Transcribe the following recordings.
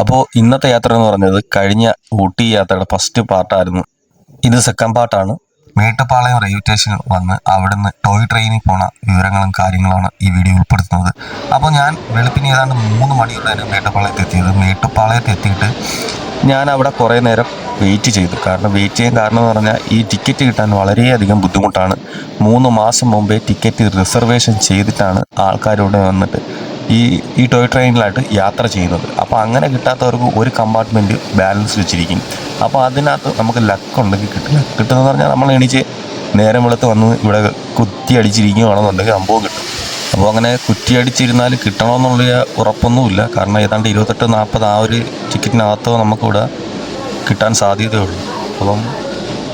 അപ്പോൾ ഇന്നത്തെ യാത്ര എന്ന് പറഞ്ഞത് കഴിഞ്ഞ ഊട്ടി യാത്രയുടെ ഫസ്റ്റ് പാർട്ടായിരുന്നു ഇത് സെക്കൻഡ് പാർട്ടാണ് മേട്ടുപ്പാളയം റെയിൽവേ സ്റ്റേഷനിൽ വന്ന് അവിടുന്ന് ടോയ് ട്രെയിനിൽ പോണ വിവരങ്ങളും കാര്യങ്ങളാണ് ഈ വീഡിയോ ഉൾപ്പെടുത്തുന്നത്. അപ്പോൾ ഞാൻ വെളുപ്പിന് ഏതാണ്ട് മൂന്ന് മണിയോടെ മേട്ടുപ്പാളയത്ത് എത്തിയത്. മേട്ടുപ്പാളയത്ത് എത്തിയിട്ട് ഞാൻ അവിടെ കുറേ നേരം വെയിറ്റ് ചെയ്തു. കാരണം വെയിറ്റ് ചെയ്യാൻ കാരണം എന്ന് പറഞ്ഞാൽ ഈ ടിക്കറ്റ് കിട്ടാൻ വളരെയധികം ബുദ്ധിമുട്ടാണ്. മൂന്ന് മാസം മുമ്പേ ടിക്കറ്റ് റിസർവേഷൻ ചെയ്തിട്ടാണ് ആൾക്കാരോട് വന്നിട്ട് ഈ ഈ ടോയ് ട്രെയിനിലായിട്ട് യാത്ര ചെയ്യുന്നത്. അപ്പോൾ അങ്ങനെ കിട്ടാത്തവർക്ക് ഒരു കമ്പാർട്ട്മെന്റ് ബാലൻസ് വെച്ചിരിക്കും. അപ്പോൾ അതിനകത്ത് നമുക്ക് ലക്ക് ഉണ്ടെങ്കിൽ കിട്ടില്ല കിട്ടുന്നതെന്ന് പറഞ്ഞാൽ നമ്മൾ എണീച്ച് നേരം വെളുത്ത് വന്ന് ഇവിടെ കുത്തി അടിച്ചിരിക്കുകയാണെന്നുണ്ടെങ്കിൽ സംഭവം കിട്ടും. അപ്പോൾ അങ്ങനെ കുറ്റി അടിച്ചിരുന്നാൽ കിട്ടണമെന്നുള്ള ഉറപ്പൊന്നുമില്ല. കാരണം ഏതാണ്ട് ഇരുപത്തെട്ട് നാൽപ്പത് ആ ഒരു ടിക്കറ്റിനകത്തോ നമുക്കിവിടെ കിട്ടാൻ സാധ്യതയുള്ളൂ. അപ്പം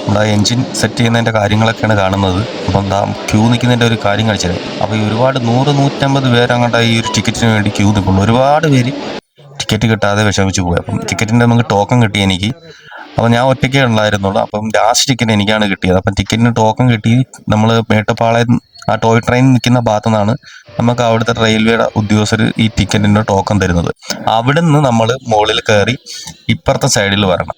നമ്മുടെ എൻജിൻ സെറ്റ് ചെയ്യുന്നതിന്റെ കാര്യങ്ങളൊക്കെയാണ് കാണുന്നത്. അപ്പം എന്താ ക്യൂ നിൽക്കുന്നതിന്റെ ഒരു കാര്യം കാണിച്ചത് അപ്പോൾ ഈ ഒരുപാട് നൂറ് നൂറ്റമ്പത് പേരങ്ങോട്ട് ഈ ഒരു ടിക്കറ്റിന് വേണ്ടി ക്യൂ നിൽക്കുന്നു ഒരുപാട് പേര് ടിക്കറ്റ് കിട്ടാതെ വിഷമിച്ച് പോയി. അപ്പം ടിക്കറ്റിന്റെ നമുക്ക് ടോക്കൺ കിട്ടി എനിക്ക്. അപ്പോൾ ഞാൻ ഒറ്റയ്ക്കേ ഉണ്ടായിരുന്നുള്ളൂ. അപ്പം ലാസ്റ്റ് ടിക്കറ്റ് എനിക്കാണ് കിട്ടിയത്. അപ്പം ടിക്കറ്റിന് ടോക്കൺ കിട്ടി നമ്മൾ മേട്ടുപ്പാളയം ആ ടോയ് ട്രെയിൻ നിൽക്കുന്ന ഭാഗത്തു നിന്നാണ് നമുക്ക് അവിടുത്തെ റെയിൽവേയുടെ ഉദ്യോഗസ്ഥർ ഈ ടിക്കറ്റിന്റെ ടോക്കൺ തരുന്നത്. അവിടെ നിന്ന് നമ്മൾ മുകളിൽ കയറി ഇപ്പുറത്തെ സൈഡിൽ വരണം.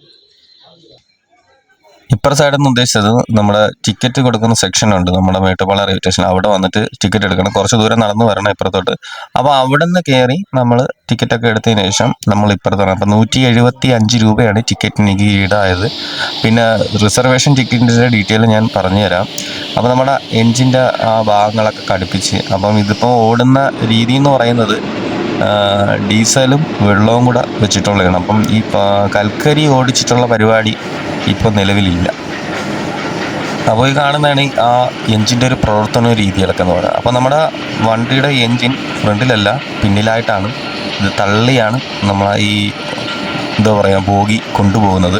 ഇപ്പുറ സൈഡിൽ നിന്ന് ഉദ്ദേശിച്ചത് നമ്മുടെ ടിക്കറ്റ് കൊടുക്കുന്ന സെക്ഷൻ ഉണ്ട്. നമ്മുടെ മേട്ടുപാള റെയിൽവേ സ്റ്റേഷൻ അവിടെ വന്നിട്ട് ടിക്കറ്റ് എടുക്കണം. കുറച്ച് ദൂരം നടന്ന് വരണം ഇപ്പുറത്തോട്ട്. അപ്പോൾ അവിടെ നിന്ന് കയറി നമ്മൾ ടിക്കറ്റ് ഒക്കെ എടുത്തതിന് ശേഷം നമ്മൾ ഇപ്പുറത്താണ് അപ്പോൾ നൂറ്റി എഴുപത്തി അഞ്ച് രൂപയാണ് ടിക്കറ്റിന് എനിക്ക് ഈടായത്. പിന്നെ റിസർവേഷൻ ടിക്കറ്റിന്റെ ഡീറ്റെയിൽ ഞാൻ പറഞ്ഞുതരാം. അപ്പോൾ നമ്മുടെ എൻജിന്റെ ആ ഭാഗങ്ങളൊക്കെ കടുപ്പിച്ച്. അപ്പം ഇതിപ്പോൾ ഓടുന്ന രീതി എന്ന് പറയുന്നത് ഡീസലും വെള്ളവും കൂടെ വെച്ചിട്ടുള്ളതാണ്. അപ്പം ഈ കൽക്കരി ഓടിച്ചിട്ടുള്ള പരിപാടി ഇപ്പം നിലവിലില്ല. അപ്പോൾ ഈ കാണുന്നതാണ് ആ എൻജിന്റെ ഒരു പ്രവർത്തന രീതികളൊക്കെ എന്ന് പറയുന്നത്. അപ്പോൾ നമ്മുടെ വണ്ടിയുടെ എൻജിൻ ഫ്രണ്ടിലല്ല പിന്നിലായിട്ടാണ്. ഇത് തള്ളിയാണ് നമ്മൾ ഈ എന്താ പറയുക ബോഗി കൊണ്ടുപോകുന്നത്.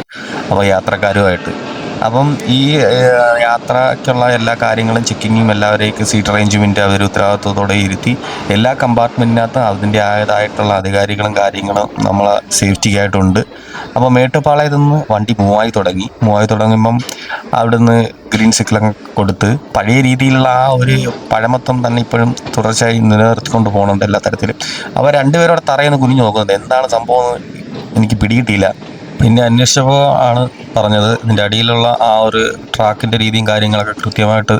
അപ്പോൾ യാത്രക്കാരുമായിട്ട്. അപ്പം ഈ യാത്രയ്ക്കുള്ള എല്ലാ കാര്യങ്ങളും ചെക്കിങ്ങും എല്ലാവരേക്കും സീറ്റ് അറേഞ്ച്മെന്റ് അവർ ഉത്തരവാദിത്വത്തോടെ ഇരുത്തി എല്ലാ കമ്പാർട്ട്മെന്റിനകത്തും അതിന്റെ ആയതായിട്ടുള്ള അധികാരികളും കാര്യങ്ങളും നമ്മളെ സേഫ്റ്റിക്കായിട്ടുണ്ട്. അപ്പോൾ മേട്ടുപ്പാളയത്തു നിന്ന് വണ്ടി മൂവായി തുടങ്ങി. മൂവായി തുടങ്ങുമ്പം അവിടുന്ന് ഗ്രീൻ സിഗ്നലൊക്കെ കൊടുത്ത് പഴയ രീതിയിലുള്ള ആ ഒരു പഴമത്വം തന്നെ ഇപ്പോഴും തുടർച്ചയായി നിലനിർത്തിക്കൊണ്ട് പോകുന്നുണ്ട് എല്ലാ തരത്തിലും. അപ്പോൾ രണ്ടുപേരോടെ തറയെന്ന് കുനിഞ്ഞു നോക്കുന്നത് എന്താണ് സംഭവം എനിക്ക് പിടികിട്ടിയില്ല. പിന്നെ അന്വേഷിച്ചപ്പോൾ ആണ് പറഞ്ഞത് ഇതിന്റെ അടിയിലുള്ള ആ ഒരു ട്രാക്കിന്റെ രീതിയും കാര്യങ്ങളൊക്കെ കൃത്യമായിട്ട്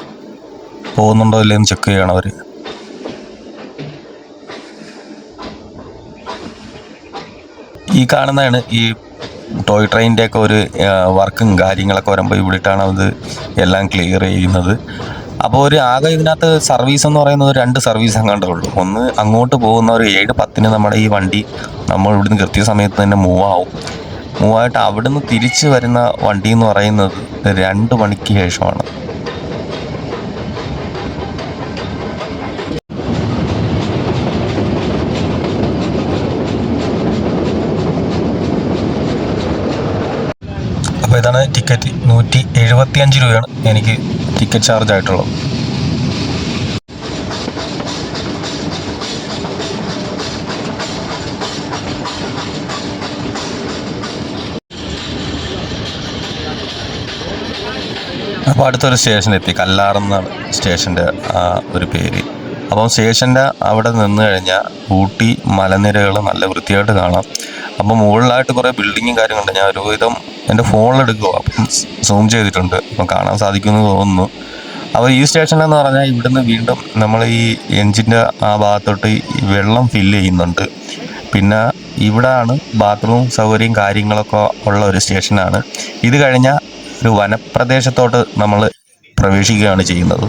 പോകുന്നുണ്ടോ ഇല്ലയെന്ന് ചെക്ക് ചെയ്യണം അവർ ഈ കാണുന്നതാണ് ഈ ടോയ് ട്രെയിനിന്റെ ഒക്കെ ഒരു വർക്കും കാര്യങ്ങളൊക്കെ വരുമ്പോൾ ഇവിടെയിട്ടാണ് അത് എല്ലാം ക്ലിയർ ചെയ്യുന്നത്. അപ്പോൾ ഒരു ആകെ ഇതിനകത്ത് സർവീസ് എന്ന് പറയുന്നത് രണ്ട് സർവീസ് അങ്ങാണ്ടേ ഉള്ളൂ. ഒന്ന് അങ്ങോട്ട് പോകുന്ന ഒരു ഏഴ് പത്തിന് നമ്മുടെ ഈ വണ്ടി നമ്മൾ ഇവിടുന്ന് കൃത്യസമയത്ത് തന്നെ മൂവ് ആവും. മൂവായിട്ട് അവിടുന്ന് തിരിച്ച് വരുന്ന വണ്ടി എന്ന് പറയുന്നത് രണ്ട് മണിക്ക് ശേഷമാണ്. അപ്പോൾ ഇതാണ് ടിക്കറ്റ് നൂറ്റി എഴുപത്തി അഞ്ച് രൂപയാണ് എനിക്ക് ടിക്കറ്റ് ചാർജ് ആയിട്ടുള്ളത്. അപ്പോൾ അടുത്തൊരു സ്റ്റേഷൻ എത്തി കല്ലാറെന്നാണ് സ്റ്റേഷന്റെ ആ ഒരു പേര്. അപ്പം സ്റ്റേഷന്റെ അവിടെ നിന്ന് കഴിഞ്ഞാൽ ഊട്ടി മലനിരകൾ നല്ല വൃത്തിയായിട്ട് കാണാം. അപ്പം മുകളിലായിട്ട് കുറേ ബിൽഡിങ്ങും കാര്യങ്ങളുണ്ട്. ഞാൻ ഒരുവിധം എന്റെ ഫോണിലെടുക്കുക അപ്പം സൂം ചെയ്തിട്ടുണ്ട്. അപ്പം കാണാൻ സാധിക്കുമെന്ന് തോന്നുന്നു. അപ്പോൾ ഈ സ്റ്റേഷനിലെന്ന് പറഞ്ഞാൽ ഇവിടുന്ന് വീണ്ടും നമ്മൾ ഈ എൻജിന്റെ ആ ഭാഗത്തോട്ട് വെള്ളം ഫില്ല് ചെയ്യുന്നുണ്ട്. പിന്നെ ഇവിടാണ് ബാത്റൂം സൗകര്യം കാര്യങ്ങളൊക്കെ ഉള്ള ഒരു സ്റ്റേഷനാണ്. ഇത് കഴിഞ്ഞാൽ ഒരു വനപ്രദേശത്തോട്ട് നമ്മൾ പ്രവേശിക്കുകയാണ് ചെയ്യുന്നത്.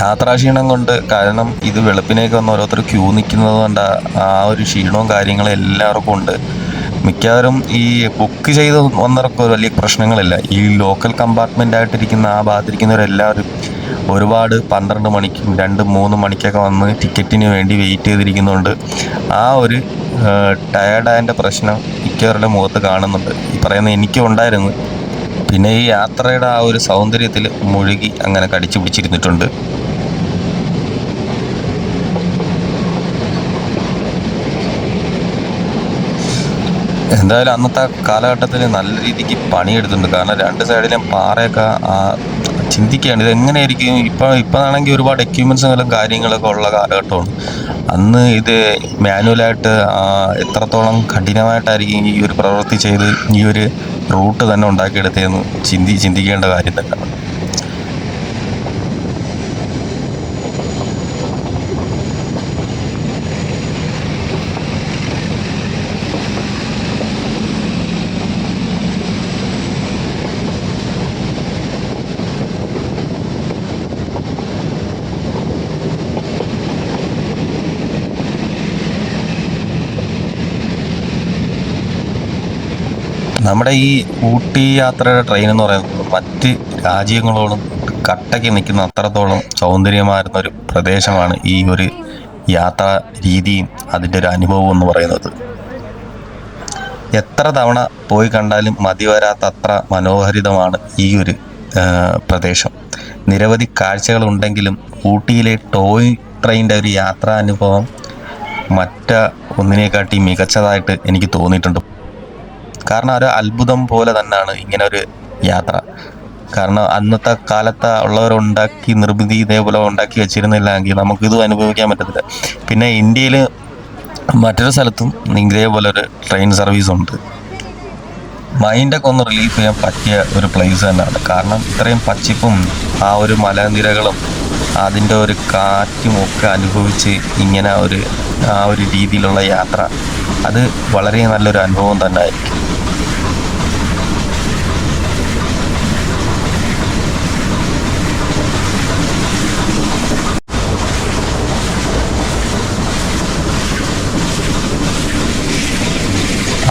യാത്രാക്ഷീണം കൊണ്ട് കാരണം ഇത് വെളുപ്പിനേക്ക് വന്ന് ഓരോരുത്തർ ക്യൂ നിൽക്കുന്നത് കൊണ്ട് ആ ഒരു ക്ഷീണവും കാര്യങ്ങളും എല്ലാവർക്കും ഉണ്ട്. മിക്കവാറും ഈ ബുക്ക് ചെയ്ത് വന്നവർക്ക് വലിയ പ്രശ്നങ്ങളില്ല. ഈ ലോക്കൽ കമ്പാർട്ട്മെന്റ് ആയിട്ടിരിക്കുന്ന ആ ഭാഗത്തിരിക്കുന്നവരെല്ലാവരും ഒരുപാട് പന്ത്രണ്ട് മണിക്കും രണ്ട് മൂന്ന് മണിക്കൊക്കെ വന്ന് ടിക്കറ്റിന് വേണ്ടി വെയിറ്റ് ചെയ്തിരിക്കുന്നുണ്ട്. ആ ഒരു ടയർഡായന്റെ പ്രശ്നം മിക്കവരുടെ മുഖത്ത് കാണുന്നുണ്ട്. ഈ പറയുന്ന എനിക്കും ഉണ്ടായിരുന്നു. പിന്നെ ഈ യാത്രയുടെ ആ ഒരു സൗന്ദര്യത്തിൽ മുഴുകി അങ്ങനെ കടിച്ചു പിടിച്ചിരുന്നിട്ടുണ്ട്. എന്തായാലും അന്നത്തെ കാലഘട്ടത്തിൽ നല്ല രീതിക്ക് പണിയെടുത്തിട്ടുണ്ട്. കാരണം രണ്ട് സൈഡിലും പാറയൊക്കെ ചിന്തിക്കുകയാണ് ഇത് എങ്ങനെയായിരിക്കും ഇപ്പം ഇപ്പോഴാണെങ്കിൽ ഒരുപാട് എക്യുപ്മെൻസുകളും കാര്യങ്ങളൊക്കെ ഉള്ള കാലഘട്ടമാണ്. അന്ന് ഇത് മാനുവലായിട്ട് എത്രത്തോളം കഠിനമായിട്ടായിരിക്കും ഈ ഒരു പ്രവൃത്തി ചെയ്ത് ഈ ഒരു റൂട്ട് തന്നെ ഉണ്ടാക്കിയെടുത്തതെന്ന് ചിന്തി ചിന്തിക്കേണ്ട കാര്യം തന്നെയാണ്. നമ്മുടെ ഈ ഊട്ടി യാത്രയുടെ ട്രെയിൻ എന്ന് പറയുന്നത് മറ്റ് രാജ്യങ്ങളോളം കട്ടയ്ക്ക് നിൽക്കുന്ന അത്രത്തോളം സൗന്ദര്യമായിരുന്ന ഒരു പ്രദേശമാണ് ഈ ഒരു യാത്രാ രീതിയും അതിന്റെ ഒരു അനുഭവവും എന്ന് പറയുന്നത്. എത്ര തവണ പോയി കണ്ടാലും മതി വരാത്ത അത്ര മനോഹരിതമാണ് ഈ ഒരു പ്രദേശം. നിരവധി കാഴ്ചകളുണ്ടെങ്കിലും ഊട്ടിയിലെ ടോയ് ട്രെയിന്റെ ഒരു യാത്രാ അനുഭവം മറ്റ ഒന്നിനെക്കാട്ടി മികച്ചതായിട്ട് എനിക്ക് തോന്നിയിട്ടുണ്ട്. കാരണം ഒരു അത്ഭുതം പോലെ തന്നെയാണ് ഇങ്ങനെ ഒരു യാത്ര. കാരണം അന്നത്തെ കാലത്ത് ഉള്ളവരുണ്ടാക്കി നിർമ്മിതി ഇതേപോലെ ഉണ്ടാക്കി വെച്ചിരുന്നില്ല എങ്കിൽ നമുക്കിതും അനുഭവിക്കാൻ പറ്റത്തില്ല. പിന്നെ ഇന്ത്യയിൽ മറ്റൊരു സ്ഥലത്തും ഇതേപോലെ ഒരു ട്രെയിൻ സർവീസ് ഉണ്ട്. മൈൻഡൊക്കെ ഒന്ന് റിലീഫ് ചെയ്യാൻ പറ്റിയ ഒരു പ്ലേസ് തന്നെയാണ്. കാരണം ഇത്രയും പച്ചിപ്പും ആ ഒരു മലനിരകളും അതിന്റെ ഒരു കാറ്റും ഒക്കെ അനുഭവിച്ച് ഇങ്ങനെ ഒരു ആ ഒരു രീതിയിലുള്ള യാത്ര അത് വളരെ നല്ലൊരു അനുഭവം തന്നെ ആയിരിക്കും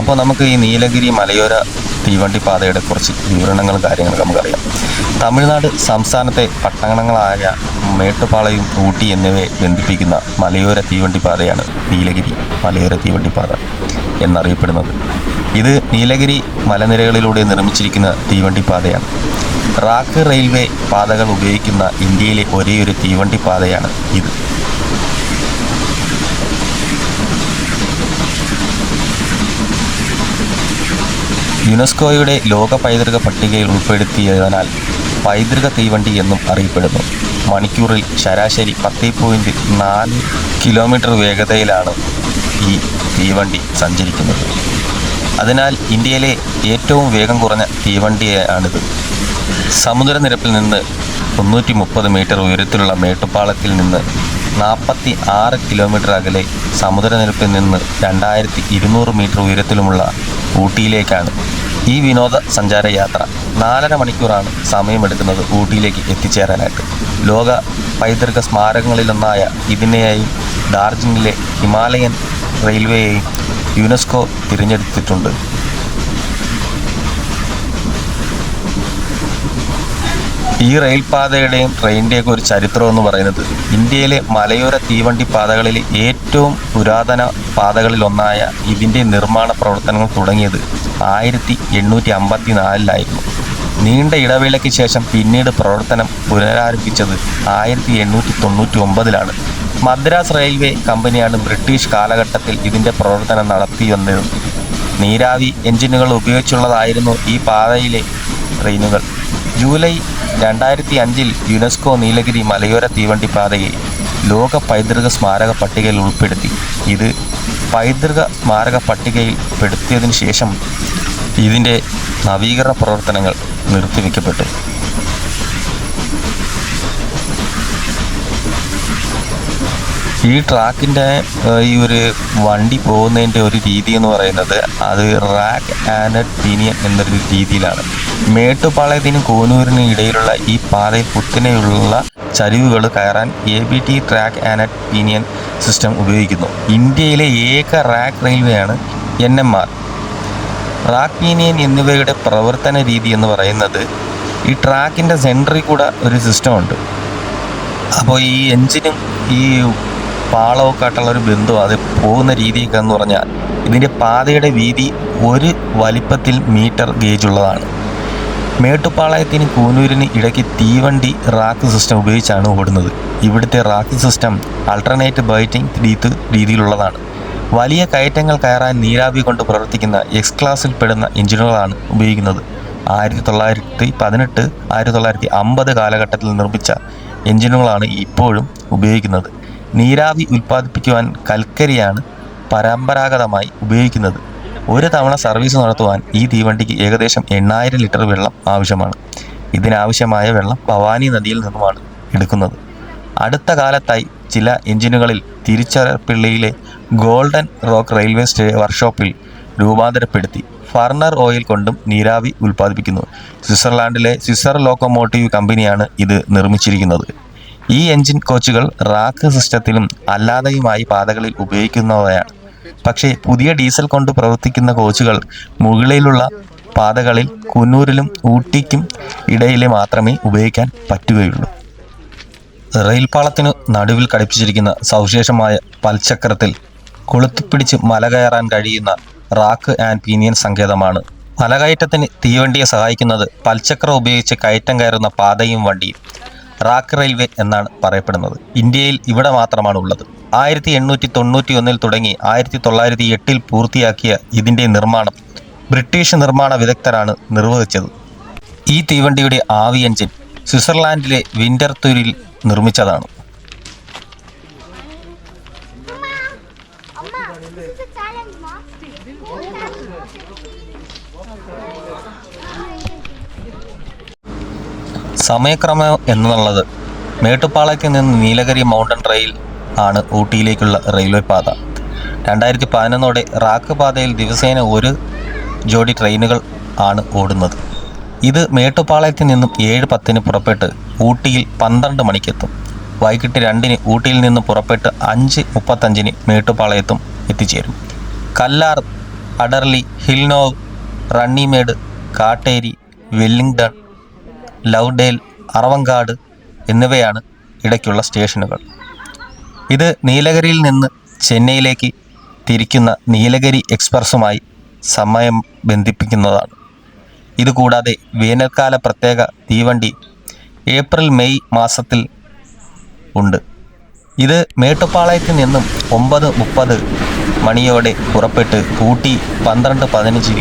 അപ്പോൾ നമുക്ക് ഈ നീലഗിരി മലയോര തീവണ്ടി പാതയുടെ കുറച്ച് വിവരണങ്ങളും കാര്യങ്ങളും നമുക്കറിയാം. തമിഴ്നാട് സംസ്ഥാനത്തെ പട്ടണങ്ങളായ മേട്ടുപാളയും ഊട്ടി എന്നിവയെ ബന്ധിപ്പിക്കുന്ന മലയോര തീവണ്ടി പാതയാണ് നീലഗിരി മലയോര തീവണ്ടി പാത എന്നറിയപ്പെടുന്നത്. ഇത് നീലഗിരി മലനിരകളിലൂടെ നിർമ്മിച്ചിരിക്കുന്ന തീവണ്ടി പാതയാണ് റാക്ക് റെയിൽവേ പാതകൾ ഉപയോഗിക്കുന്ന ഇന്ത്യയിലെ ഒരേയൊരു തീവണ്ടി പാതയാണ് ഇത്. യുനെസ്കോയുടെ ലോക പൈതൃക പട്ടികയിൽ ഉൾപ്പെടുത്തിയതിനാൽ പൈതൃക തീവണ്ടി എന്നും അറിയപ്പെടുന്നു. മണിക്കൂറിൽ ശരാശരി പത്ത് പോയിന്റ് നാല് കിലോമീറ്റർ വേഗതയിലാണ് ഈ തീവണ്ടി സഞ്ചരിക്കുന്നത്. അതിനാൽ ഇന്ത്യയിലെ ഏറ്റവും വേഗം കുറഞ്ഞ തീവണ്ടിയാണിത്. സമുദ്രനിരപ്പിൽ നിന്ന് മുന്നൂറ്റി മുപ്പത് മീറ്റർ ഉയരത്തിലുള്ള മേട്ടുപ്പാളത്തിൽ നിന്ന് നാൽപ്പത്തി ആറ് കിലോമീറ്റർ അകലെ സമുദ്രനിരപ്പിൽ നിന്ന് രണ്ടായിരത്തി ഇരുന്നൂറ് മീറ്റർ ഉയരത്തിലുമുള്ള ഊട്ടിയിലേക്കാണ് ഈ വിനോദ സഞ്ചാര യാത്ര. നാലര മണിക്കൂറാണ് സമയമെടുക്കുന്നത് ഊട്ടിയിലേക്ക് എത്തിച്ചേരാനായിട്ട്. ലോക പൈതൃക സ്മാരകങ്ങളിലൊന്നായ ഇതിനെയായും ഡാർജിലിംഗിലെ ഹിമാലയൻ റെയിൽവേയെയും യുനെസ്കോ തിരഞ്ഞെടുത്തിട്ടുണ്ട്. ഈ റെയിൽപാതയുടെയും ട്രെയിനിന്റെയൊക്കെ ഒരു ചരിത്രം എന്ന് പറയുന്നത് ഇന്ത്യയിലെ മലയോര തീവണ്ടി പാതകളിൽ ഏറ്റവും പുരാതന പാതകളിലൊന്നായ ഇതിന്റെ നിർമ്മാണ പ്രവർത്തനങ്ങൾ തുടങ്ങിയത് ആയിരത്തി എണ്ണൂറ്റി അമ്പത്തി നാലിലായിരുന്നു നീണ്ട ഇടവേളയ്ക്ക് ശേഷം പിന്നീട് പ്രവർത്തനം പുനരാരംഭിച്ചത് ആയിരത്തി എണ്ണൂറ്റി തൊണ്ണൂറ്റി ഒമ്പതിലാണ് മദ്രാസ് റെയിൽവേ കമ്പനിയാണ് ബ്രിട്ടീഷ് കാലഘട്ടത്തിൽ ഇതിന്റെ പ്രവർത്തനം നടത്തി വന്നത് നീരാവി എഞ്ചിനുകൾ ഉപയോഗിച്ചുള്ളതായിരുന്നു ഈ പാതയിലെ ട്രെയിനുകൾ. ജൂലൈ രണ്ടായിരത്തി അഞ്ചിൽ യുനെസ്കോ നീലഗിരി മലയോര തീവണ്ടി പാതയെ ലോക പൈതൃക സ്മാരക പട്ടികയിൽ ഉൾപ്പെടുത്തി. ഇത് പൈതൃക സ്മാരക പട്ടികയിൽ പെടുത്തിയതിനു ശേഷം ഇതിന്റെ നവീകരണ പ്രവർത്തനങ്ങൾ നിർത്തിവെക്കപ്പെട്ടു. ഈ ട്രാക്കിന്റെ ഈ ഒരു വണ്ടി പോകുന്നതിന്റെ ഒരു രീതി എന്ന് പറയുന്നത് അത് റാക്ക് ആൻഡ് പീനിയൻ എന്നൊരു രീതിയിലാണ്. മേട്ടുപാളയത്തിനും കോനൂരിനും ഇടയിലുള്ള ഈ പാതയിൽ കുത്തിനെയുള്ള ചരിവുകൾ കയറാൻ A B T track and pinion system ഉപയോഗിക്കുന്നു. ഇന്ത്യയിലെ ഏക rack റെയിൽവേയാണ് N M R rack pinion എന്നിവയുടെ പ്രവർത്തന രീതി എന്ന് പറയുന്നത് ഈ ട്രാക്കിന്റെ സെന്ററിൽ കൂടെ ഒരു സിസ്റ്റമുണ്ട് അപ്പോൾ ഈ എഞ്ചിനും ഈ പാളമൊക്കെ ആയിട്ടുള്ള ഒരു ബന്ധം അത് പോകുന്ന രീതിയൊക്കെ എന്ന് പറഞ്ഞാൽ ഇതിന്റെ പാതയുടെ വീതി ഒരു വലിപ്പത്തിൽ മീറ്റർ ഗേജ് ഉള്ളതാണ്. മേട്ടുപ്പാളയത്തിന് കൂനൂരിന് ഇടയ്ക്ക് തീവണ്ടി റാക്ക് സിസ്റ്റം ഉപയോഗിച്ചാണ് ഓടുന്നത്. ഇവിടുത്തെ റാക്ക് സിസ്റ്റം അൾട്ടർനേറ്റ് ബൈറ്റിംഗ് രീതി രീതിയിലുള്ളതാണ്. വലിയ കയറ്റങ്ങൾ കയറാൻ നീരാവി കൊണ്ട് പ്രവർത്തിക്കുന്ന എക്സ് ക്ലാസ്സിൽ പെടുന്ന എഞ്ചിനുകളാണ് ഉപയോഗിക്കുന്നത്. ആയിരത്തി തൊള്ളായിരത്തി പതിനെട്ട് ആയിരത്തി തൊള്ളായിരത്തി അമ്പത് കാലഘട്ടത്തിൽ നിർമ്മിച്ച എഞ്ചിനുകളാണ് ഇപ്പോഴും ഉപയോഗിക്കുന്നത്. നീരാവി ഉൽപ്പാദിപ്പിക്കുവാൻ കൽക്കരിയാണ് പരമ്പരാഗതമായി ഉപയോഗിക്കുന്നത്. ഒരു തവണ സർവീസ് നടത്തുവാൻ ഈ തീവണ്ടിക്ക് ഏകദേശം എണ്ണായിരം ലിറ്റർ വെള്ളം ആവശ്യമാണ്. ഇതിനാവശ്യമായ വെള്ളം ഭവാനി നദിയിൽ നിന്നുമാണ് എടുക്കുന്നത്. അടുത്ത കാലത്തായി ചില എഞ്ചിനുകളിൽ തിരുച്ചിറപ്പള്ളിയിലെ ഗോൾഡൻ റോക്ക് റെയിൽവേ സ്റ്റേ വർക്ക്ഷോപ്പിൽ രൂപാന്തരപ്പെടുത്തി ഫർണർ ഓയിൽ കൊണ്ടും നീരാവി ഉൽപ്പാദിപ്പിക്കുന്നു. സ്വിറ്റ്സർലാൻഡിലെ സ്വിസർ ലോക്കോമോട്ടീവ് കമ്പനിയാണ് ഇത് നിർമ്മിച്ചിരിക്കുന്നത്. ഈ എഞ്ചിൻ കോച്ചുകൾ റാക്ക് സിസ്റ്റത്തിലും അല്ലാതെയുമായി പാതകളിൽ ഉപയോഗിക്കുന്നവയാണ്. പക്ഷേ പുതിയ ഡീസൽ കൊണ്ട് പ്രവർത്തിക്കുന്ന കോച്ചുകൾ മുകളിലുള്ള പാതകളിൽ കുന്നൂരിലും ഊട്ടിക്കും ഇടയിലെ മാത്രമേ ഉപയോഗിക്കാൻ പറ്റുകയുള്ളൂ. റെയിൽപാളത്തിനു നടുവിൽ ഘടിപ്പിച്ചിരിക്കുന്ന സവിശേഷമായ പൽചക്രത്തിൽ കൊളുത്തിപ്പിടിച്ച് മല കയറാൻ കഴിയുന്ന റാക്ക് ആൻഡ് പീനിയൻ സങ്കേതമാണ്. മലകയറ്റത്തിന് തീവണ്ടിയെ സഹായിക്കുന്നത് പൽചക്രം ഉപയോഗിച്ച് കയറ്റം കയറുന്ന പാതയും വണ്ടിയും. റാക്ക് റെയിൽവേ എന്നാണ് പറയപ്പെടുന്നത്. ഇന്ത്യയിൽ ഇവിടെ മാത്രമാണ് ഉള്ളത് ആയിരത്തി എണ്ണൂറ്റി തൊണ്ണൂറ്റി ഒന്നിൽ തുടങ്ങി ആയിരത്തി തൊള്ളായിരത്തി എട്ടിൽ പൂർത്തിയാക്കിയ ഇതിന്റെ നിർമ്മാണം ബ്രിട്ടീഷ് നിർമ്മാണ വിദഗ്ധരാണ് നിർവഹിച്ചത്. ഈ തീവണ്ടിയുടെ ആവി എഞ്ചിൻ സ്വിറ്റ്സർലാൻഡിലെ വിന്റർത്തൂരിൽ നിർമ്മിച്ചതാണ്. സമയക്രമം എന്നുള്ളത് മേട്ടുപ്പാളയത്തിൽ നിന്ന് നീലഗിരി മൗണ്ടൻ റെയിൽ ആണ് ഊട്ടിയിലേക്കുള്ള റെയിൽവേ പാത. രണ്ടായിരത്തി പതിനൊന്നോടെ റാക്ക് പാതയിൽ ദിവസേന ഒരു ജോഡി ട്രെയിനുകൾ ആണ് ഓടുന്നത്. ഇത് മേട്ടുപ്പാളയത്തിൽ നിന്നും ഏഴ് പത്തിന് പുറപ്പെട്ട് ഊട്ടിയിൽ പന്ത്രണ്ട് മണിക്കെത്തും. വൈകിട്ട് രണ്ടിന് ഊട്ടിയിൽ നിന്ന് പുറപ്പെട്ട് അഞ്ച് മുപ്പത്തഞ്ചിന് മേട്ടുപ്പാളയത്തും എത്തിച്ചേരും. കല്ലാർ അഡർലി ഹിൽനോവ് റണ്ണിമേട് കാട്ടേരി വെല്ലിംഗ്ടൺ ലൗഡേൽ അറവങ്കാട് എന്നിവയാണ് ഇടയ്ക്കുള്ള സ്റ്റേഷനുകൾ. ഇത് നീലഗിരിയിൽ നിന്ന് ചെന്നൈയിലേക്ക് തിരിക്കുന്ന നീലഗിരി എക്സ്പ്രസ്സുമായി സമയം ബന്ധിപ്പിക്കുന്നതാണ്. ഇതുകൂടാതെ വേനൽക്കാല പ്രത്യേക തീവണ്ടി ഏപ്രിൽ മെയ് മാസത്തിൽ ഉണ്ട്. ഇത് മേട്ടുപ്പാളയത്തിൽ നിന്നും ഒമ്പത് മുപ്പത് മണിയോടെ പുറപ്പെട്ട് ഊട്ടി പന്ത്രണ്ട് പതിനഞ്ച്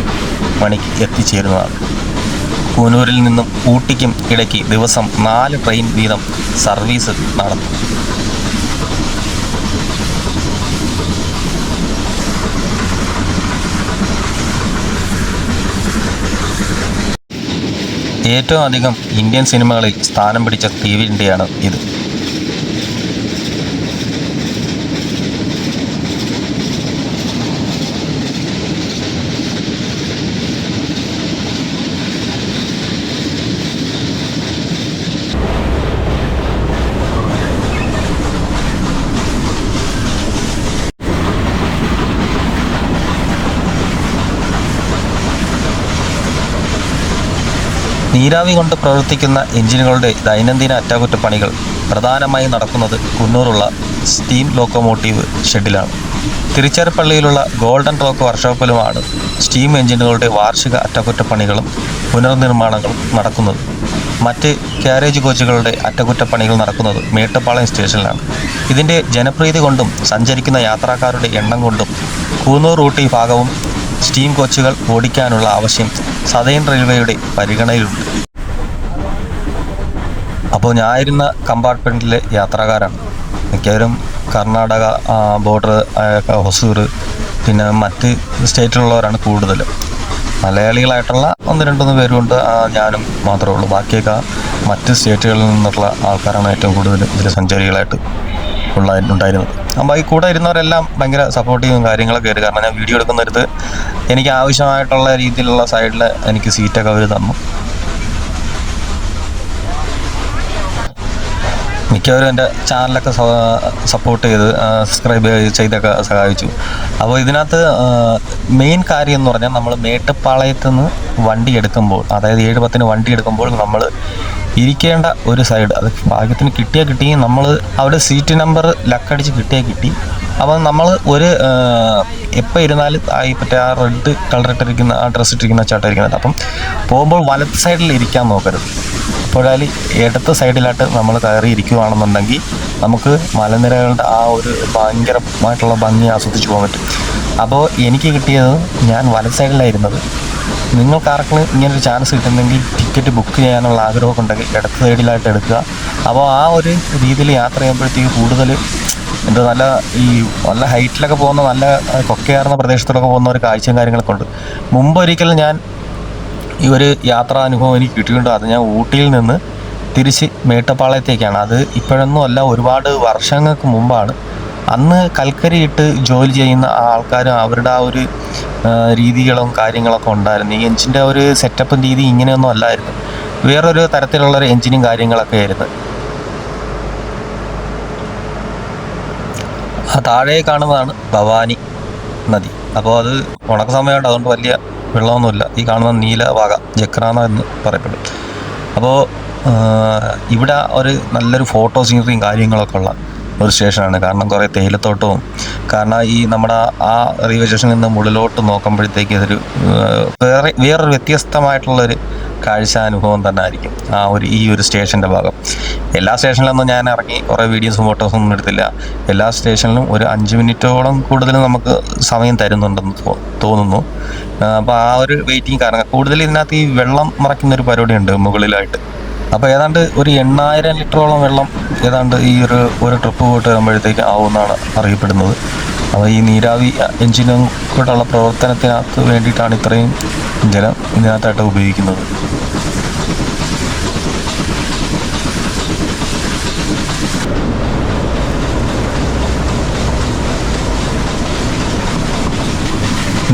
മണിക്ക് എത്തിച്ചേരുന്നതാണ്. കൂനൂരിൽ നിന്നും ഊട്ടിക്കും ഇടയ്ക്ക് ദിവസം നാല് ട്രെയിൻ വീതം സർവീസ് നടത്തും. ഏറ്റവും അധികം ഇന്ത്യൻ സിനിമകളിൽ സ്ഥാനം പിടിച്ച ടി വി ഇന്ത്യയാണ് ഇത്. നീരാവി കൊണ്ട് പ്രവർത്തിക്കുന്ന എഞ്ചിനുകളുടെ ദൈനംദിന അറ്റകുറ്റപ്പണികൾ പ്രധാനമായും നടക്കുന്നത് കുന്നൂറുള്ള സ്റ്റീം ലോക്കോമോട്ടീവ് ഷെഡിലാണ്. തിരുച്ചേർപ്പള്ളിയിലുള്ള ഗോൾഡൻ റോക്ക് വർക്ക്ഷോപ്പിലുമാണ് സ്റ്റീം എഞ്ചിനുകളുടെ വാർഷിക അറ്റകുറ്റപ്പണികളും പുനർനിർമ്മാണങ്ങളും നടക്കുന്നത്. മറ്റ് കാരേജ് കോച്ചുകളുടെ അറ്റകുറ്റപ്പണികൾ നടക്കുന്നത് മേട്ടുപ്പാളയം സ്റ്റേഷനിലാണ്. ഇതിന്റെ ജനപ്രീതി കൊണ്ടും സഞ്ചരിക്കുന്ന യാത്രക്കാരുടെ എണ്ണം കൊണ്ടും കൂന്നൂർ ഊട്ടി ഭാഗവും സ്റ്റീം കോച്ചുകൾ ഓടിക്കാനുള്ള ആവശ്യം സതേൺ റെയിൽവേയുടെ പരിഗണനയിലുണ്ട്. അപ്പോൾ ഞാനിരുന്ന കമ്പാർട്ട്മെന്റിലെ യാത്രക്കാരാണ്. മിക്കവരും കർണാടക ബോർഡർ ഹൊസൂർ പിന്നെ മറ്റ് സ്റ്റേറ്റിലുള്ളവരാണ് കൂടുതലും. മലയാളികളായിട്ടുള്ള ഒന്ന് രണ്ടൊന്ന് പേരുണ്ട് ഞാനും മാത്രമേ ഉള്ളൂ. ബാക്കിയൊക്കെ മറ്റ് സ്റ്റേറ്റുകളിൽ നിന്നുള്ള ആൾക്കാരാണ് ഏറ്റവും കൂടുതൽ ഇതിൽ സഞ്ചാരികളായിട്ട്. ഉള്ള ഉണ്ടായിരുന്നത്. അപ്പോൾ ഈ കൂടെ ഇരുന്നവരെല്ലാം ഭയങ്കര സപ്പോർട്ടീവും കാര്യങ്ങളൊക്കെ ആയിരുന്നു കാരണം ഞാൻ വീഡിയോ എടുക്കുന്നിടത്ത് എനിക്ക് ആവശ്യമായിട്ടുള്ള രീതിയിലുള്ള സൈഡിൽ എനിക്ക് സീറ്റൊക്കെ അവർ തന്നു. മിക്കവരും എന്റെ ചാനലൊക്കെ സപ്പോർട്ട് ചെയ്ത് സബ്സ്ക്രൈബ് ചെയ്തൊക്കെ സഹായിച്ചു. അപ്പോൾ ഇതിനകത്ത് മെയിൻ കാര്യം എന്ന് പറഞ്ഞാൽ നമ്മൾ മേട്ടുപ്പാളയത്ത് നിന്ന് വണ്ടി എടുക്കുമ്പോൾ അതായത് ഏഴ് പത്തിന് വണ്ടി എടുക്കുമ്പോൾ നമ്മൾ ഇരിക്കേണ്ട ഒരു സൈഡ് അത് ഭാഗ്യത്തിന് കിട്ടിയാൽ കിട്ടി. നമ്മൾ അവിടെ സീറ്റ് നമ്പർ ലക്കടിച്ച് കിട്ടിയാൽ കിട്ടി. അപ്പം നമ്മൾ ഒരു എപ്പോൾ ഇരുന്നാലും ഈ മറ്റേ ആ റെഡ് കളർ ഇട്ടിരിക്കുന്ന ആ ഡ്രസ് ഇട്ടിരിക്കുന്ന ചേട്ടൻ അപ്പം പോകുമ്പോൾ വലത്ത് സൈഡിൽ ഇരിക്കാൻ നോക്കരുത്. അപ്പോൾ പൊഴാലി ഇടത്ത് സൈഡിലായിട്ട് നമ്മൾ കയറി ഇരിക്കുകയാണെന്നുണ്ടെങ്കിൽ നമുക്ക് മലനിരകളുടെ ആ ഒരു ഭയങ്കരമായിട്ടുള്ള ഭംഗി ആസ്വദിച്ച് പോകാൻ പറ്റും. അപ്പോൾ എനിക്ക് കിട്ടിയത് ഞാൻ വലത് സൈഡിലായിരുന്നത് നിങ്ങൾക്ക് ആർക്കും ഇങ്ങനൊരു ചാൻസ് കിട്ടുന്നെങ്കിൽ ടിക്കറ്റ് ബുക്ക് ചെയ്യാനുള്ള ആഗ്രഹമൊക്കെ ഉണ്ടെങ്കിൽ ഇടത്ത് സൈഡിലായിട്ട് എടുക്കുക. അപ്പോൾ ആ ഒരു രീതിയിൽ യാത്ര ചെയ്യുമ്പോഴത്തേക്ക് കൂടുതൽ എന്താ നല്ല ഈ നല്ല ഹൈറ്റിലൊക്കെ പോകുന്ന നല്ല കൊക്കയാർന്ന പ്രദേശത്തിലൊക്കെ പോകുന്ന ഒരു കാഴ്ചയും കാര്യങ്ങളൊക്കെ ഉണ്ട്. മുമ്പ് ഒരിക്കലും ഞാൻ ഈ ഒരു യാത്രാ അനുഭവം എനിക്ക് കിട്ടിയിട്ടുണ്ട്. അത് ഞാൻ ഊട്ടിയിൽ നിന്ന് തിരിച്ച് മേട്ടപ്പാളയത്തേക്കാണ്. അത് ഇപ്പോഴൊന്നും അല്ല ഒരുപാട് വർഷങ്ങൾക്ക് മുമ്പാണ്. അന്ന് കൽക്കരിയിട്ട് ജോലി ചെയ്യുന്ന ആൾക്കാരും അവരുടെ ആ ഒരു രീതികളും കാര്യങ്ങളൊക്കെ ഉണ്ടായിരുന്നു. ഈ എഞ്ചിന്റെ ഒരു സെറ്റപ്പും രീതി ഇങ്ങനെയൊന്നും അല്ലായിരുന്നു. വേറൊരു തരത്തിലുള്ള ഒരു എഞ്ചിനും കാര്യങ്ങളൊക്കെ ആയിരുന്നു. താഴെ കാണുന്നതാണ് ഭവാനി നദി. അപ്പോൾ അത് ഉണക്ക സമയമുണ്ട് അതുകൊണ്ട് വലിയ വെള്ളമൊന്നുമില്ല. ഈ കാണുന്ന നീല നീലവാക ജക്രാന എന്ന് പറയപ്പെടും. അപ്പോൾ ഇവിടെ ഒരു നല്ലൊരു ഫോട്ടോ സീനറിയും കാര്യങ്ങളൊക്കെ ഉള്ള ഒരു സ്റ്റേഷനാണ് കാരണം കുറേ തേയിലത്തോട്ടവും കാരണം ഈ നമ്മുടെ ആ റെയിൽവേ സ്റ്റേഷനിൽ നിന്ന് മുകളിലോട്ട് നോക്കുമ്പോഴത്തേക്ക് ഇതൊരു വേറെ വേറൊരു വ്യത്യസ്തമായിട്ടുള്ളൊരു കാഴ്ചാനുഭവം തന്നെ ആയിരിക്കും ആ ഒരു ഈ ഒരു സ്റ്റേഷന്റെ ഭാഗം. എല്ലാ സ്റ്റേഷനിലൊന്നും ഞാൻ ഇറങ്ങി കുറേ വീഡിയോസും ഫോട്ടോസും ഒന്നും എടുത്തില്ല. എല്ലാ സ്റ്റേഷനിലും ഒരു അഞ്ച് മിനിറ്റോളം കൂടുതൽ നമുക്ക് സമയം തരുന്നുണ്ടെന്ന് തോന്നുന്നു. അപ്പോൾ ആ ഒരു വെയിറ്റിംഗ് കാരണം കൂടുതൽ ഇതിനകത്ത് ഈ വെള്ളം മറയ്ക്കുന്ന ഒരു പരിപാടിയുണ്ട് മുകളിലായിട്ട്. അപ്പോൾ ഏതാണ്ട് ഒരു എണ്ണായിരം ലിറ്ററോളം വെള്ളം ഏതാണ്ട് ഈ ഒരു ഒരു ട്രിപ്പ് പോയിട്ട് വരുമ്പോഴത്തേക്ക് ആവുമെന്നാണ് അറിയപ്പെടുന്നത്. അപ്പോൾ ഈ നീരാവി എഞ്ചിനും കൂടെയുള്ള പ്രവർത്തനത്തിനകത്ത് വേണ്ടിയിട്ടാണ് ഇത്രയും ജലം ഇതിനകത്തായിട്ട് ഉപയോഗിക്കുന്നത്.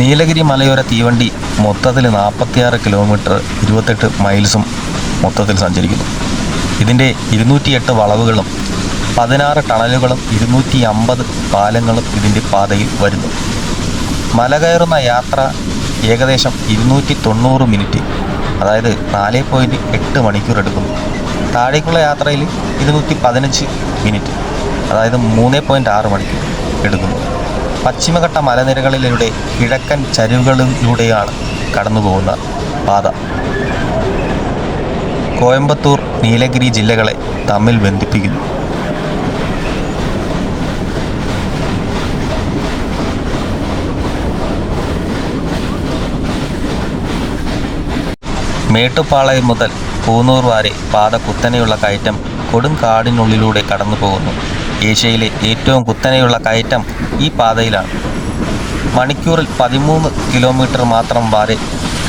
നീലഗിരി മലയോര തീവണ്ടി മൊത്തത്തിൽ നാൽപ്പത്തിയാറ് കിലോമീറ്റർ ഇരുപത്തെട്ട് മൈൽസും മൊത്തത്തിൽ സഞ്ചരിക്കുന്നു. ഇതിന്റെ ഇരുന്നൂറ്റിയെട്ട് വളവുകളും പതിനാറ് ടണലുകളും ഇരുന്നൂറ്റി അമ്പത് പാലങ്ങളും ഇതിന്റെ പാതയിൽ വരുന്നു. മല കയറുന്ന യാത്ര ഏകദേശം ഇരുന്നൂറ്റി തൊണ്ണൂറ് മിനിറ്റ് അതായത് നാല് പോയിന്റ് എട്ട് മണിക്കൂർ എടുക്കുന്നു. താഴേക്കുള്ള യാത്രയിൽ ഇരുന്നൂറ്റി പതിനഞ്ച് മിനിറ്റ് അതായത് മൂന്ന് പോയിന്റ് ആറ് മണിക്കൂർ എടുക്കുന്നു. പശ്ചിമഘട്ട മലനിരകളിലൂടെ കിഴക്കൻ ചരിവുകളിലൂടെയാണ് കടന്നുപോകുന്ന പാത. കോയമ്പത്തൂർ നീലഗിരി ജില്ലകളെ തമ്മിൽ ബന്ധിപ്പിക്കുന്നു. മേട്ടുപ്പാളയം മുതൽ പൂന്നൂർ വരെ പാത കുത്തനെയുള്ള കയറ്റം കൊടും കാടിനുള്ളിലൂടെ കടന്നു പോകുന്നു. ഏഷ്യയിലെ ഏറ്റവും കുത്തനെയുള്ള കയറ്റം ഈ പാതയിലാണ്. മണിക്കൂറിൽ പതിമൂന്ന് കിലോമീറ്റർ മാത്രം വരെ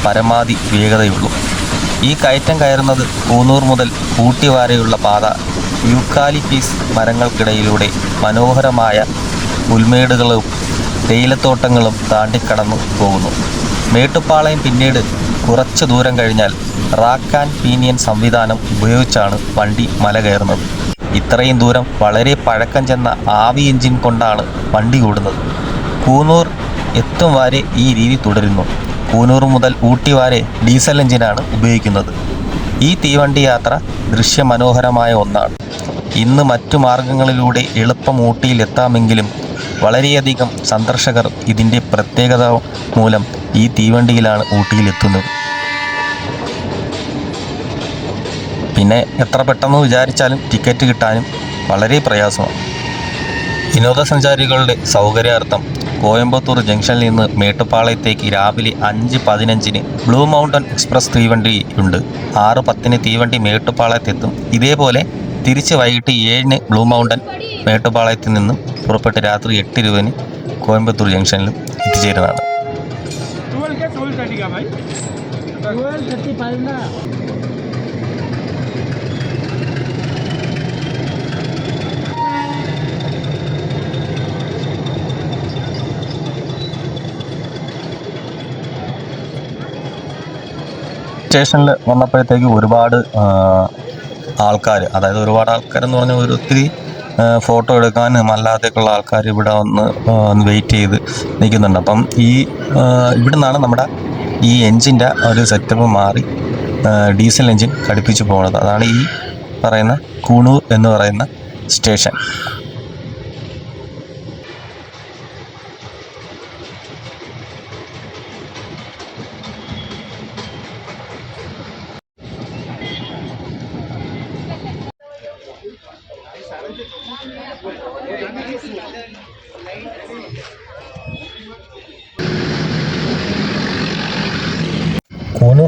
പരമാവധി വേഗതയുള്ളൂ. ഈ കയറ്റം കയറുന്നത് പൂന്നൂർ മുതൽ ഊട്ടി വരെയുള്ള പാത യൂക്കാലിപ്പീസ് മരങ്ങൾക്കിടയിലൂടെ മനോഹരമായ പുൽമേടുകളും തേയിലത്തോട്ടങ്ങളും താണ്ടിക്കടന്നു പോകുന്നു. മേട്ടുപ്പാളയം പിന്നീട് കുറച്ച് ദൂരം കഴിഞ്ഞാൽ റാക്ക് ആൻഡ് പീനിയൻ സംവിധാനം ഉപയോഗിച്ചാണ് വണ്ടി മല കയറുന്നത്. ഇത്രയും ദൂരം വളരെ പഴക്കം ചെന്ന ആവി എഞ്ചിൻ കൊണ്ടാണ് വണ്ടി ഓടുന്നത്. കൂന്നൂർ എത്തും വരെ ഈ രീതി തുടരുന്നു. കൂനൂർ മുതൽ ഊട്ടി വരെ ഡീസൽ എഞ്ചിനാണ് ഉപയോഗിക്കുന്നത്. ഈ തീവണ്ടി യാത്ര ദൃശ്യമനോഹരമായ ഒന്നാണ്. ഇന്ന് മറ്റു മാർഗങ്ങളിലൂടെ എളുപ്പം ഊട്ടിയിൽ എത്താമെങ്കിലും വളരെയധികം സന്ദർശകർ ഇതിന്റെ പ്രത്യേകത മൂലം ഈ തീവണ്ടിയിലാണ് ഊട്ടിയിലെത്തുന്നത് പിന്നെ എത്ര പെട്ടെന്ന് വിചാരിച്ചാലും ടിക്കറ്റ് കിട്ടാനും വളരെ പ്രയാസമാണ്. വിനോദസഞ്ചാരികളുടെ സൗകര്യാർത്ഥം കോയമ്പത്തൂർ ജംഗ്ഷനിൽ നിന്ന് മേട്ടുപ്പാളയത്തേക്ക് രാവിലെ അഞ്ച് പതിനഞ്ചിന് ബ്ലൂ മൗണ്ടൻ എക്സ്പ്രസ് തീവണ്ടി ഉണ്ട് ആറ് പത്തിന് തീവണ്ടി മേട്ടുപ്പാളയത്തെത്തും. ഇതേപോലെ തിരിച്ച് വൈകിട്ട് ഏഴിന് ബ്ലൂ മൗണ്ടൻ മേട്ടുപ്പാളയത്തിൽ നിന്നും പുറപ്പെട്ട് രാത്രി എട്ട് ഇരുപതിന് കോയമ്പത്തൂർ ജംഗ്ഷനിലും എത്തിച്ചേരുന്നതാണ്. സ്റ്റേഷനിൽ വന്നപ്പോഴത്തേക്ക് ഒരുപാട് ആൾക്കാർ അതായത് ഒരുപാട് ആൾക്കാരെന്ന് പറഞ്ഞാൽ ഒരു ഒത്തിരി ഫോട്ടോ എടുക്കാനും അല്ലാതെയൊക്കെയുള്ള ആൾക്കാർ ഇവിടെ വന്ന് വെയിറ്റ് ചെയ്ത് നിൽക്കുന്നുണ്ട്. അപ്പം ഈ ഇവിടെ നിന്നാണ് നമ്മുടെ ഈ എൻജിന്റെ ഒരു സെറ്റപ്പ് മാറി ഡീസൽ എൻജിൻ ഘടിപ്പിച്ച് പോകുന്നത് അതാണ് ഈ പറയുന്ന കൂണൂർ എന്ന് പറയുന്ന സ്റ്റേഷൻ.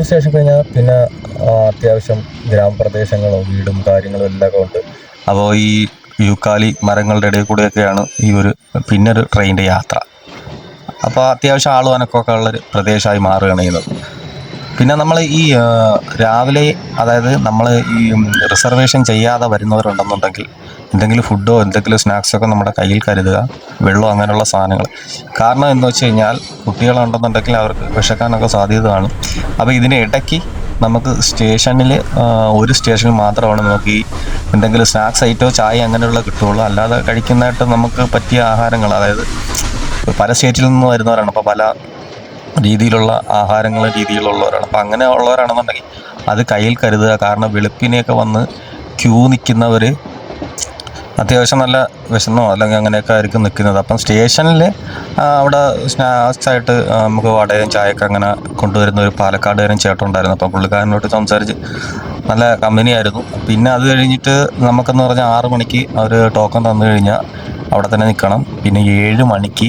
സ്റ്റേഷൻ കഴിഞ്ഞാൽ പിന്നെ അത്യാവശ്യം ഗ്രാമപ്രദേശങ്ങളും വീടും കാര്യങ്ങളും എല്ലാം ഉണ്ട്. അപ്പോൾ ഈ യുക്കാലി മരങ്ങളുടെ ഇടയിൽ കൂടെയൊക്കെയാണ് ഈ ഒരു പിന്നൊരു ട്രെയിനിന്റെ യാത്ര. അപ്പോൾ അത്യാവശ്യം ആളും അനക്കമൊക്കെ ഉള്ളൊരു പ്രദേശമായി മാറുകയാണ് ചെയ്യുന്നത്. പിന്നെ നമ്മൾ ഈ രാവിലെ അതായത് നമ്മൾ ഈ റിസർവേഷൻ ചെയ്യാതെ വരുന്നവരുണ്ടെന്നുണ്ടെങ്കിൽ എന്തെങ്കിലും ഫുഡോ എന്തെങ്കിലും സ്നാക്സൊക്കെ നമ്മുടെ കയ്യിൽ കരുതുക. വെള്ളമോ അങ്ങനെയുള്ള സാധനങ്ങൾ. കാരണം എന്ന് വെച്ച് കഴിഞ്ഞാൽ കുട്ടികളുണ്ടെന്നുണ്ടെങ്കിൽ അവർക്ക് വിശക്കാനൊക്കെ സാധ്യത കാണും. അപ്പോൾ ഇതിന് ഇടയ്ക്ക് നമുക്ക് സ്റ്റേഷനിൽ ഒരു സ്റ്റേഷനിൽ മാത്രമാണ് നമുക്ക് ഈ എന്തെങ്കിലും സ്നാക്സ് ഐറ്റോ ചായ അങ്ങനെയുള്ള കിട്ടുള്ളൂ അല്ലാതെ കഴിക്കുന്നതായിട്ട് നമുക്ക് പറ്റിയ ആഹാരങ്ങൾ അതായത് പല സ്റ്റേറ്റിൽ നിന്ന് വരുന്നവരാണ്. അപ്പോൾ പല രീതിയിലുള്ള ആഹാരങ്ങൾ രീതിയിലുള്ളവരാണ്. അപ്പോൾ അങ്ങനെ ഉള്ളവരാണെന്നുണ്ടെങ്കിൽ അത് കയ്യിൽ കരുതുക. കാരണം വെളുപ്പിനെയൊക്കെ വന്ന് ക്യൂ നിൽക്കുന്നവർ അത്യാവശ്യം നല്ല വിശന്നോ അല്ലെങ്കിൽ അങ്ങനെയൊക്കെ ആയിരിക്കും നിൽക്കുന്നത്. അപ്പം സ്റ്റേഷനിൽ അവിടെ സ്നാക്സ് ആയിട്ട് നമുക്ക് വടയും ചായയൊക്കെ അങ്ങനെ കൊണ്ടുവരുന്ന ഒരു പാലക്കാട് പാലക്കാടുകാരൻ ചേട്ടനുണ്ടായിരുന്നു. അപ്പം പുള്ളിക്കാരനോട്ട് സംസാരിച്ച് നല്ല കമ്പനിയായിരുന്നു പിന്നെ അത് കഴിഞ്ഞിട്ട് നമുക്കെന്ന് പറഞ്ഞാൽ ആറ് മണിക്ക് അവർ ടോക്കൺ തന്നു കഴിഞ്ഞാൽ അവിടെ തന്നെ നിൽക്കണം. പിന്നെ ഏഴ് മണിക്ക്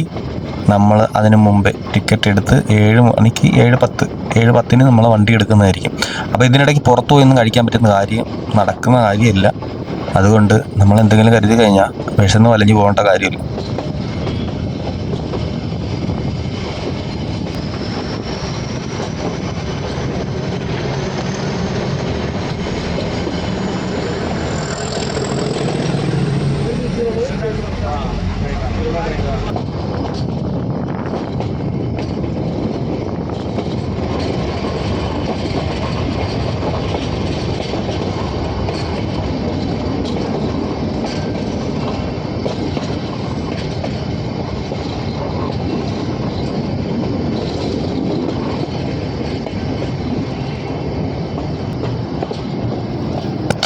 നമ്മൾ അതിന് മുമ്പേ ടിക്കറ്റ് എടുത്ത് ഏഴ് മണിക്ക് ഏഴ് പത്ത് ഏഴ് പത്തിന് നമ്മൾ വണ്ടി എടുക്കുന്നതായിരിക്കും. അപ്പോൾ ഇതിനിടയ്ക്ക് പുറത്തു പോയി ഒന്നും കഴിക്കാൻ പറ്റുന്ന കാര്യം നടക്കുന്ന കാര്യമില്ല. അതുകൊണ്ട് നമ്മൾ എന്തെങ്കിലും കരുതി കഴിഞ്ഞാൽ വിശന്ന് വലഞ്ഞു പോകേണ്ട കാര്യമില്ല.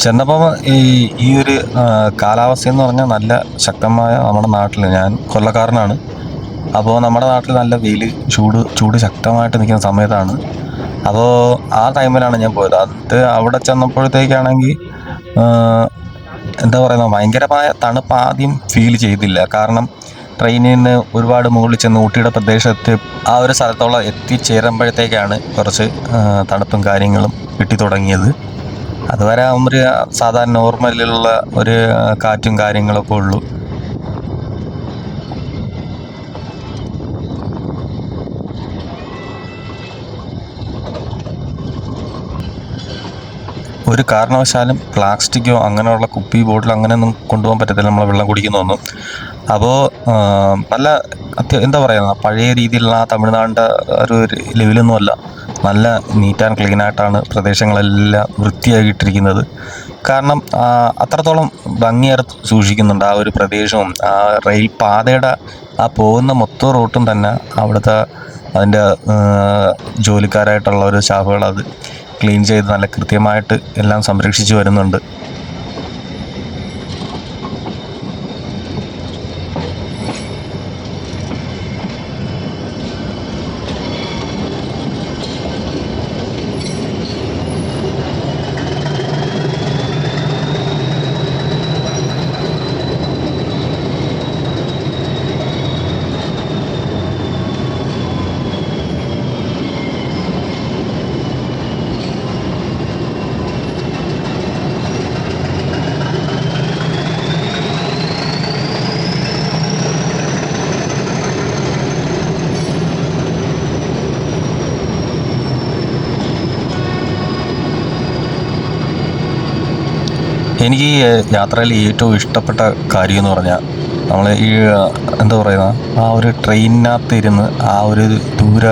ചെന്നപ്പോൾ ഈ ഈ ഒരു കാലാവസ്ഥ എന്ന് പറഞ്ഞാൽ നല്ല ശക്തമായ നമ്മുടെ നാട്ടിൽ ഞാൻ കൊല്ലക്കാരനാണ്. അപ്പോൾ നമ്മുടെ നാട്ടിൽ നല്ല വെയിൽ ചൂട് ചൂട് ശക്തമായിട്ട് നിൽക്കുന്ന സമയത്താണ്. അപ്പോൾ ആ ടൈമിലാണ് ഞാൻ പോയത്. അത് അവിടെ ചെന്നപ്പോഴത്തേക്കാണെങ്കിൽ എന്താ പറയുക ഭയങ്കരമായ തണുപ്പ് ആദ്യം ഫീൽ ചെയ്തില്ല. കാരണം ട്രെയിനിൽ നിന്ന് ഒരുപാട് മുകളിൽ ചെന്ന് ഊട്ടിയുടെ പ്രദേശത്ത് ആ ഒരു സ്ഥലത്തോളം എത്തിച്ചേരുമ്പോഴത്തേക്കാണ് കുറച്ച് തണുപ്പും കാര്യങ്ങളും കിട്ടി തുടങ്ങിയത്. അതുവരെ ഒരു സാധാരണ നോർമലിലുള്ള ഒരു കാറ്റും കാര്യങ്ങളൊക്കെ ഉള്ളൂ. ഒരു കാരണവശാലും പ്ലാസ്റ്റിക്കോ അങ്ങനെയുള്ള കുപ്പി ബോട്ടിൽ അങ്ങനെയൊന്നും കൊണ്ടുപോകാൻ പറ്റത്തില്ല. നമ്മൾ വെള്ളം കുടിക്കുന്നൊന്നും അപ്പോൾ നല്ല എന്താ പറയുക പഴയ രീതിയിലുള്ള ആ തമിഴ്നാടിന്റെ ഒരു ലെവലൊന്നും അല്ല. നല്ല നീറ്റ് ആൻഡ് ക്ലീൻ ആയിട്ടാണ് പ്രദേശങ്ങളെല്ലാം വൃത്തിയാക്കിയിട്ടിരിക്കുന്നത് കാരണം അത്രത്തോളം ഭംഗിയായിട്ട് സൂക്ഷിക്കുന്നുണ്ട് ആ ഒരു പ്രദേശവും. ആ റെയിൽ പാതയുടെ ആ പോകുന്ന മൊത്തം റൂട്ടും തന്നെ അവിടുത്തെ അതിന്റെ ജോലിക്കാരായിട്ടുള്ള ഒരു സ്റ്റാഫുകൾ അത് ക്ലീൻ ചെയ്ത് നല്ല കൃത്യമായിട്ട് എല്ലാം സംരക്ഷിച്ചു വരുന്നുണ്ട്. എനിക്ക് ഈ യാത്രയിൽ ഏറ്റവും ഇഷ്ടപ്പെട്ട കാര്യം എന്ന് പറഞ്ഞാൽ നമ്മൾ ഈ എന്താ പറയുക ആ ഒരു ട്രെയിനിനകത്ത് ഇരുന്ന് ആ ഒരു ദൂര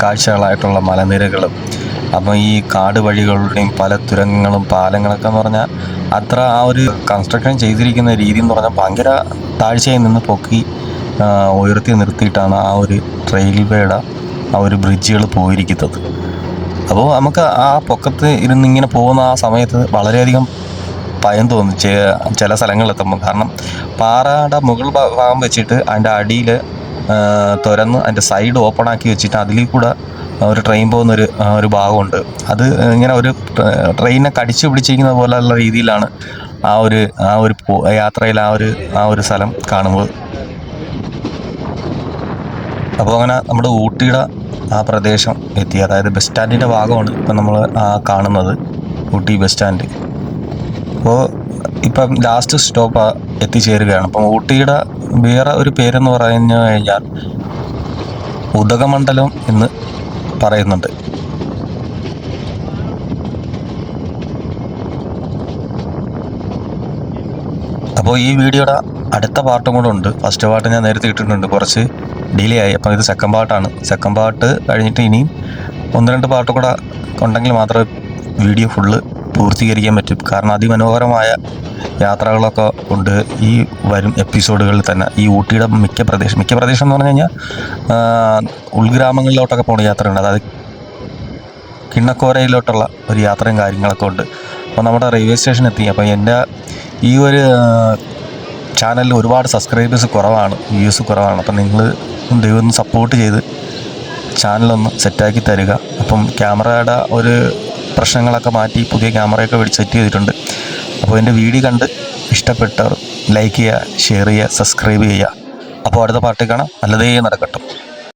കാഴ്ചകളായിട്ടുള്ള മലനിരകളും അപ്പം ഈ കാട് വഴികളുടെയും പല തുരങ്കങ്ങളും പാലങ്ങളൊക്കെ എന്ന് പറഞ്ഞാൽ അത്ര ആ ഒരു കൺസ്ട്രക്ഷൻ ചെയ്തിരിക്കുന്ന രീതി എന്ന് പറഞ്ഞാൽ ഭയങ്കര താഴ്ചയിൽ നിന്ന് പൊക്കി ഉയർത്തി നിർത്തിയിട്ടാണ് ആ ഒരു റെയിൽവേയുടെ ആ ഒരു ബ്രിഡ്ജുകൾ പോയിരിക്കുന്നത്. അപ്പോൾ നമുക്ക് ആ പൊക്കത്ത് ഇരുന്ന് ഇങ്ങനെ പോകുന്ന ആ സമയത്ത് വളരെയധികം ഭയം തോന്നും ചില സ്ഥലങ്ങളിലെത്തുമ്പോൾ. കാരണം പാറയുടെ മുകൾ ഭാഗം വെച്ചിട്ട് അതിന്റെ അടിയിൽ തുരന്ന് അതിന്റെ സൈഡ് ഓപ്പൺ ആക്കി വെച്ചിട്ട് അതിൽ കൂടെ ഒരു ട്രെയിൻ പോകുന്നൊരു ഒരു ഭാഗമുണ്ട്. അത് ഇങ്ങനെ ഒരു ട്രെയിനെ കടിച്ചു പിടിച്ചിരിക്കുന്ന പോലെയുള്ള രീതിയിലാണ് ആ ഒരു ആ ഒരു യാത്രയിൽ ആ ഒരു ആ ഒരു സ്ഥലം കാണുന്നത്. അപ്പോൾ അങ്ങനെ നമ്മുടെ ഊട്ടിയുടെ ആ പ്രദേശം എത്തി. അതായത് ബസ് സ്റ്റാൻഡിന്റെ ഭാഗമാണ് ഇപ്പം നമ്മൾ കാണുന്നത്. Ooty bus stand. അപ്പോൾ ഇപ്പം ലാസ്റ്റ് സ്റ്റോപ്പ് എത്തിച്ചേരുകയാണ്. അപ്പം ഊട്ടിയുടെ വേറെ ഒരു പേരെന്ന് പറഞ്ഞു കഴിഞ്ഞാൽ ഉദകമണ്ഡലം എന്ന് പറയുന്നുണ്ട്. അപ്പോൾ ഈ വീഡിയോയുടെ അടുത്ത പാർട്ടും കൂടെ ഉണ്ട്. ഫസ്റ്റ് പാർട്ട് ഞാൻ നേരത്തെ ഇട്ടിട്ടുണ്ട്. കുറച്ച് ഡിലേ ആയി. അപ്പം ഇത് സെക്കൻഡ് പാർട്ടാണ് സെക്കൻഡ് പാർട്ട് കഴിഞ്ഞിട്ട് ഇനിയും ഒന്ന് രണ്ട് പാർട്ട് കൂടെ ഉണ്ടെങ്കിൽ മാത്രമേ വീഡിയോ ഫുള്ള് പൂർത്തീകരിക്കാൻ പറ്റും. കാരണം അതിമനോഹരമായ യാത്രകളൊക്കെ ഉണ്ട് ഈ വരും എപ്പിസോഡുകളിൽ തന്നെ. ഈ ഊട്ടിയുടെ മിക്ക പ്രദേശം മിക്ക പ്രദേശം എന്ന് പറഞ്ഞു കഴിഞ്ഞാൽ ഉൾഗ്രാമങ്ങളിലോട്ടൊക്കെ പോകുന്ന യാത്രയുണ്ട് അതായത് കിണ്ണക്കോരയിലോട്ടുള്ള ഒരു യാത്രയും കാര്യങ്ങളൊക്കെ ഉണ്ട്. അപ്പോൾ നമ്മുടെ റെയിൽവേ സ്റ്റേഷൻ എത്തി. അപ്പോൾ എന്റെ ഈ ഒരു ചാനലിൽ ഒരുപാട് സബ്സ്ക്രൈബേഴ്സ് കുറവാണ് വ്യൂസ് കുറവാണ്. അപ്പം നിങ്ങൾ ദൈവം സപ്പോർട്ട് ചെയ്ത് ചാനലൊന്ന് സെറ്റാക്കി തരിക. അപ്പം ക്യാമറയുടെ ഒരു പ്രശ്നങ്ങളൊക്കെ മാറ്റി പുതിയ ക്യാമറയൊക്കെ മേടിച്ച് സെറ്റ് ചെയ്തിട്ടുണ്ട്. അപ്പോൾ എന്റെ വീഡിയോ കണ്ട് ഇഷ്ടപ്പെട്ടവർ ലൈക്ക് ചെയ്യുക ഷെയർ ചെയ്യുക സബ്സ്ക്രൈബ് ചെയ്യുക. അപ്പോൾ അടുത്ത പാർട്ടി കാണാം. നല്ലതേ നടക്കട്ടെ.